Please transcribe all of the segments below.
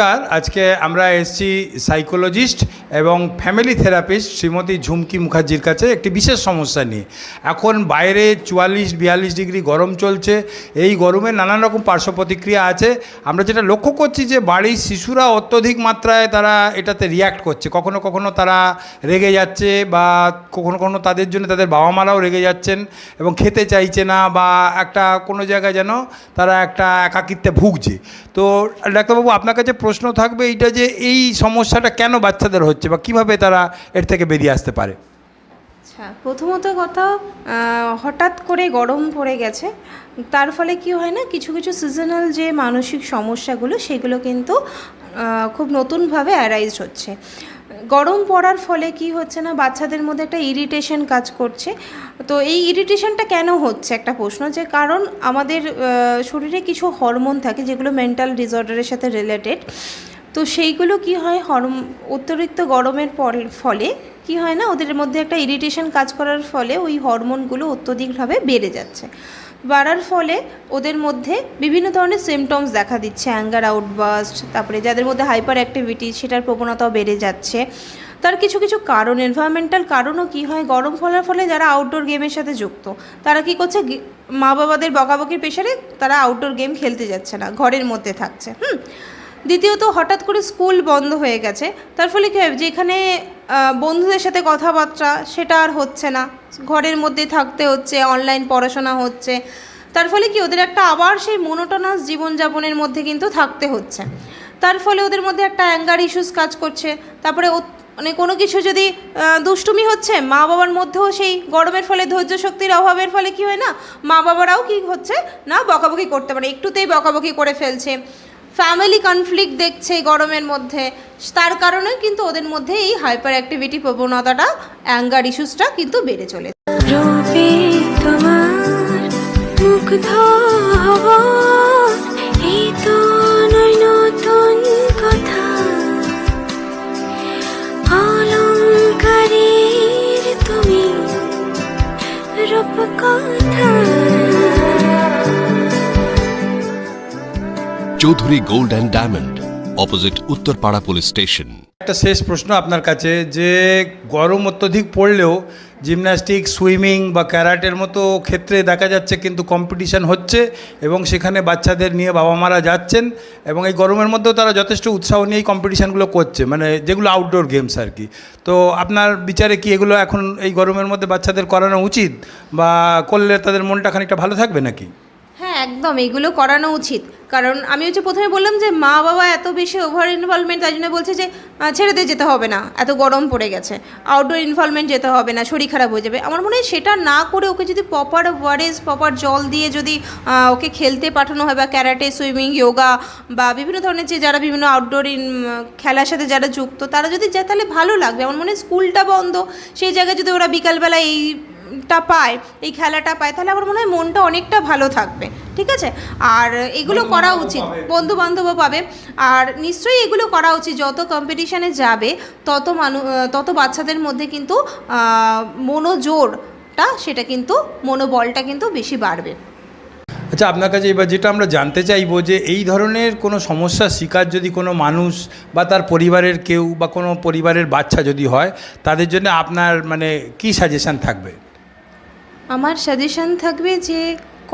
নমস্কার। আজকে আমরা এসেছি সাইকোলজিস্ট এবং ফ্যামিলি থেরাপিস্ট শ্রীমতী ঝুমকি মুখার্জির কাছে একটি বিশেষ সমস্যা নিয়ে। এখন বাইরে চুয়াল্লিশ, বিয়াল্লিশ ডিগ্রি গরম চলছে। এই গরমে নানান রকম পার্শ্ব প্রতিক্রিয়া আছে। আমরা যেটা লক্ষ্য করছি যে বাড়ির শিশুরা অত্যধিক মাত্রায় তারা এটাতে রিয়্যাক্ট করছে। কখনো কখনো তারা রেগে যাচ্ছে বা কখনো কখনো তাদের জন্য তাদের বাবা মারাও রেগে যাচ্ছেন এবং খেতে চাইছে না বা একটা কোনো জায়গায় যেন তারা একটা একাকিত্বে ভুগছে। তো ডাক্তারবাবু, আপনার কাছে প্রশ্ন থাকবে এইটা যে এই সমস্যাটা কেন বাচ্চাদের হচ্ছে বা কীভাবে তারা এর থেকে বেরিয়ে আসতে পারে? আচ্ছা প্রথমত কথা হঠাৎ করে গরম পড়ে গেছে, তার ফলে কি হয় না, কিছু কিছু সিজনাল যে মানসিক সমস্যাগুলো, সেগুলো কিন্তু খুব নতুনভাবে অ্যারাইজ হচ্ছে। গরম পড়ার ফলে কি হচ্ছে না, বাচ্চাদের মধ্যে একটা ইরিটেশন কাজ করছে। তো এই ইরিটেশনটা কেন হচ্ছে? একটা প্রশ্ন যে কারণ আমাদের শরীরে কিছু হরমোন থাকে যেগুলো মেন্টাল ডিসঅর্ডারের সাথে রিলেটেড তো সেইগুলো কি হয় হরম অতিরিক্ত গরমের ফলে কি হয় না, ওদের মধ্যে একটা ইরিটেশন কাজ করার ফলে ওই হরমোনগুলো অত্যধিকভাবে বেড়ে যাচ্ছে। বাড়ার ফলে ওদের মধ্যে বিভিন্ন ধরনের সিমটমস দেখা দিচ্ছে অ্যাঙ্গার আউটবাস্ট তারপরে যাদের মধ্যে হাইপার অ্যাক্টিভিটি সেটার প্রবণতাও বেড়ে যাচ্ছে। তার কিছু কিছু কারণ এনভায়রনমেন্টাল কারণও কি হয়? গরম ফলার ফলে যারা আউটডোর গেমের সাথে যুক্ত, তারা কি করছে? মা বাবাদের বকাবকির পেশারে তারা আউটডোর গেম খেলতে যাচ্ছে না, ঘরের মধ্যে থাকছে, হুম? দ্বিতীয়ত হঠাৎ করে স্কুল বন্ধ হয়ে গেছে। তার ফলে কী হয়, যেখানে বন্ধুদের সাথে কথাবার্তা সেটা আর হচ্ছে না। ঘরের মধ্যে থাকতে হচ্ছে অনলাইন পড়াশোনা হচ্ছে। তার ফলে কি ওদের একটা আবার সেই মনোটনাস জীবনযাপনের মধ্যে কিন্তু থাকতে হচ্ছে। তার ফলে ওদের মধ্যে একটা অ্যাঙ্গার ইস্যুস কাজ করছে। তারপরে মানে কোনো কিছু যদি দুষ্টুমি হচ্ছে মা বাবার মধ্যেও সেই গরমের ফলে ধৈর্য শক্তির অভাবের ফলে কি হয় না মা বাবারাও কি হচ্ছে না, বকাবকি করতে পারে। একটুতেই বকাবকি করে ফেলছে। ফ্যামিলি কনফ্লিক্ট দেখছে গরমের মধ্যে। তার কারণে কিন্তু ওদের মধ্যে এই হাইপার অ্যাক্টিভিটি প্রবণতাটা অ্যাঙ্গার ইস্যুসটা কিন্তু বেড়ে চলেছে। রূপে তোমার Chowdhury gold and diamond opposite Uttarpara police station. একটা শেষ প্রশ্ন আপনার কাছে যে গরম অত্যধিক পড়লেও জিমন্যাস্টিক সুইমিং বা ক্যারাটের মতো ক্ষেত্রে দেখা যাচ্ছে কিন্তু কম্পিটিশান হচ্ছে এবং সেখানে বাচ্চাদের নিয়ে বাবা মারা যাচ্ছেন এবং এই গরমের মধ্যেও তারা যথেষ্ট উৎসাহ নিয়ে এই কম্পিটিশানগুলো করছে মানে যেগুলো আউটডোর গেমস আর কি। তো আপনার বিচারে কি এগুলো এখন এই গরমের মধ্যে বাচ্চাদের করানো উচিত বা করলে তাদের মনটা খানিকটা ভালো থাকবে নাকি? হ্যাঁ একদম এগুলো করানো উচিত। কারণ আমি হচ্ছে প্রথমে বললাম যে মা বাবা এত বেশি ওভার ইনভলভমেন্ট তাই জন্য বলছে যে ছেড়ে দিয়ে যেতে হবে না। এত গরম পড়ে গেছে। আউটডোর ইনভলভমেন্ট যেতে হবে না, শরীর খারাপ হয়ে যাবে। আমার মনে হয় সেটা না করে ওকে যদি প্রপার ওয়ারেজ প্রপার জল দিয়ে যদি ওকে খেলতে পাঠানো হয় বা ক্যারাটে সুইমিং যোগা বা বিভিন্ন ধরনের যে যারা বিভিন্ন আউটডোর খেলার সাথে যারা যুক্ত, তারা যদি যায়, তাহলে ভালো লাগবে। আমার মনে হয় স্কুলটা বন্ধ। সেই জায়গায় যদি ওরা বিকালবেলা এই টা পায়, এই খেলাটা পায়, তাহলে আমার মনে হয় মনটা অনেকটা ভালো থাকবে। ঠিক আছে? আর এগুলো করা উচিত বন্ধু বান্ধবও পাবে। আর নিশ্চয়ই এগুলো করা উচিত যত কম্পিটিশানে যাবে তত মানু তত বাচ্চাদের মধ্যে কিন্তু মনোজোরটা সেটা কিন্তু মনোবলটা কিন্তু বেশি বাড়বে। আচ্ছা আপনার কাছে এবার যেটা আমরা জানতে চাইব যে এই ধরনের কোনো সমস্যার শিকার যদি কোনো মানুষ বা তার পরিবারের কেউ বা কোনো পরিবারের বাচ্চা যদি হয় তাদের জন্য আপনার মানে কি সাজেশান থাকবে? আমার সাজেশন থাকবে যে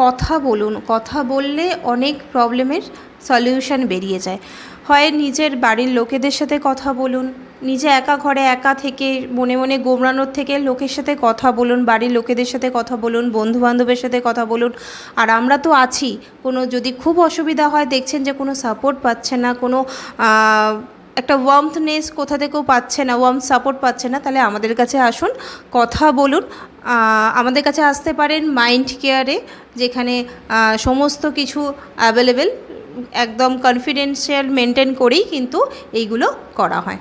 কথা বলুন, কথা বললে অনেক প্রবলেমের সলিউশন বেরিয়ে যায়। হয় নিজের বাড়ির লোকেদের সাথে কথা বলুন, নিজে একা ঘরে একা থেকে, মনে মনে গোমড়ানোর থেকে লোকের সাথে কথা বলুন, বাড়ির লোকেদের সাথে কথা বলুন বন্ধু বান্ধবের সাথে কথা বলুন। আর আমরা তো আছি, কোনো যদি খুব অসুবিধা হয় দেখছেন যে কোনো সাপোর্ট পাচ্ছে না, কোনো একটা ওয়ার্মথনেস কোথা থেকেও পাচ্ছে না ওয়ার্ম সাপোর্ট পাচ্ছে না, তাহলে আমাদের কাছে আসুন, কথা বলুন। আমাদের কাছে আসতে পারেন মাইন্ড কেয়ারে যেখানে সমস্ত কিছু অ্যাভেলেবেল একদম কনফিডেন্সিয়াল মেনটেন করেই কিন্তু এইগুলো করা হয়।